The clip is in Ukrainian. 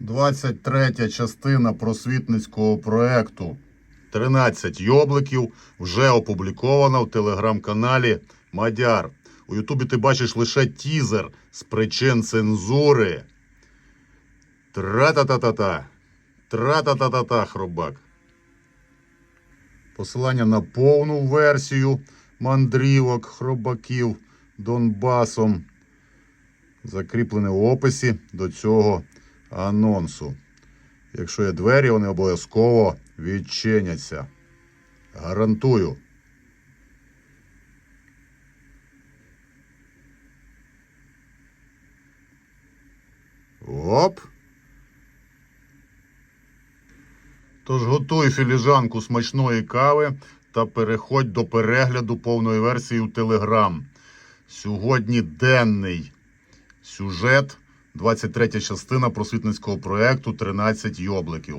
23 частина просвітницького проекту 13 йобликів вже опублікована в телеграм-каналі Мадяр. У Ютубі ти бачиш лише тізер з причин цензури. Тра-та-та-та-та. Тра-та-та-та-та, хробак. Посилання на повну версію мандрівок хробаків Донбасом закріплене в описі до цього анонсу. Якщо є двері, вони обов'язково відчиняться. Гарантую. Оп. Тож готуй філіжанку смачної кави та переходь до перегляду повної версії у Телеграм. Сьогодні денний сюжет, 23 частина просвітницького проєкту 13 йобликів.